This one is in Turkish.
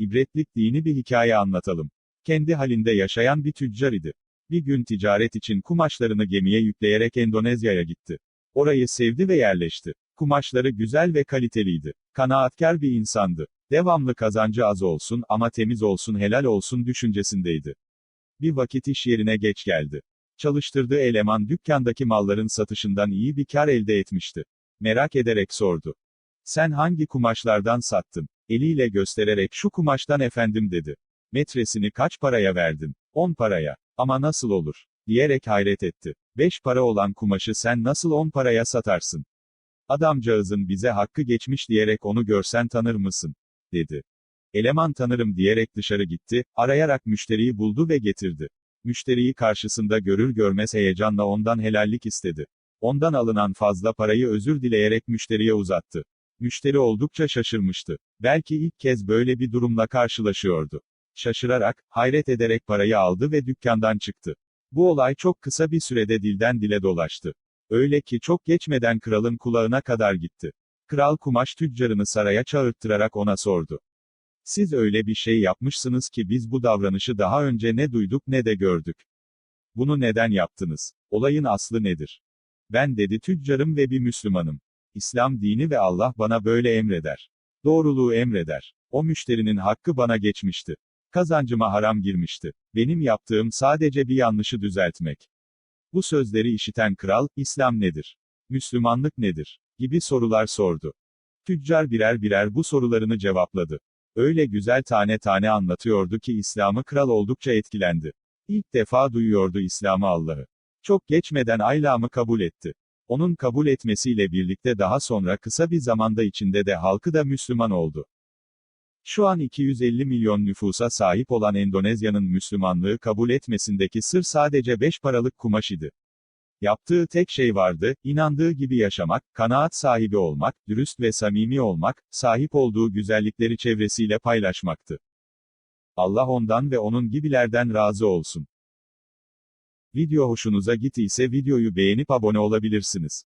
ibretlik dini bir hikaye anlatalım. Kendi halinde yaşayan bir tüccar idi. Bir gün ticaret için kumaşlarını gemiye yükleyerek Endonezya'ya gitti. Orayı sevdi ve yerleşti. Kumaşları güzel ve kaliteliydi. Kanaatkar bir insandı. Devamlı kazancı az olsun ama temiz olsun helal olsun düşüncesindeydi. Bir vakit iş yerine geç geldi. Çalıştırdığı eleman dükkandaki malların satışından iyi bir kar elde etmişti. Merak ederek sordu. Sen hangi kumaşlardan sattın? Eliyle göstererek şu kumaştan efendim dedi. Metresini kaç paraya verdin? 10 paraya. Ama nasıl olur? Diyerek hayret etti. 5 para olan kumaşı sen nasıl 10 paraya satarsın? Adamcağızın bize hakkı geçmiş diyerek onu görsen tanır mısın? dedi. Eleman tanırım diyerek dışarı gitti, arayarak müşteriyi buldu ve getirdi. Müşteriyi karşısında görür görmez heyecanla ondan helallik istedi. Ondan alınan fazla parayı özür dileyerek müşteriye uzattı. Müşteri oldukça şaşırmıştı. Belki ilk kez böyle bir durumla karşılaşıyordu. Şaşırarak, hayret ederek parayı aldı ve dükkandan çıktı. Bu olay çok kısa bir sürede dilden dile dolaştı. Öyle ki çok geçmeden kralın kulağına kadar gitti. Kral kumaş tüccarını saraya çağırttırarak ona sordu. Siz öyle bir şey yapmışsınız ki biz bu davranışı daha önce ne duyduk ne de gördük. Bunu neden yaptınız? Olayın aslı nedir? Ben dedi tüccarım ve bir Müslümanım. İslam dini ve Allah bana böyle emreder. Doğruluğu emreder. O müşterinin hakkı bana geçmişti. Kazancıma haram girmişti. Benim yaptığım sadece bir yanlışı düzeltmek. Bu sözleri işiten kral, İslam nedir? Müslümanlık nedir? gibi sorular sordu. Tüccar birer birer bu sorularını cevapladı. Öyle güzel tane tane anlatıyordu ki İslam'ı kral oldukça etkilendi. İlk defa duyuyordu İslam'ı Allah'ı. Çok geçmeden aylamı kabul etti. Onun kabul etmesiyle birlikte daha sonra kısa bir zamanda içinde de halkı da Müslüman oldu. Şu an 250 milyon nüfusa sahip olan Endonezya'nın Müslümanlığı kabul etmesindeki sır sadece 5 paralık kumaş idi. Yaptığı tek şey vardı, inandığı gibi yaşamak, kanaat sahibi olmak, dürüst ve samimi olmak, sahip olduğu güzellikleri çevresiyle paylaşmaktı. Allah ondan ve onun gibilerden razı olsun. Video hoşunuza gittiyse videoyu beğenip abone olabilirsiniz.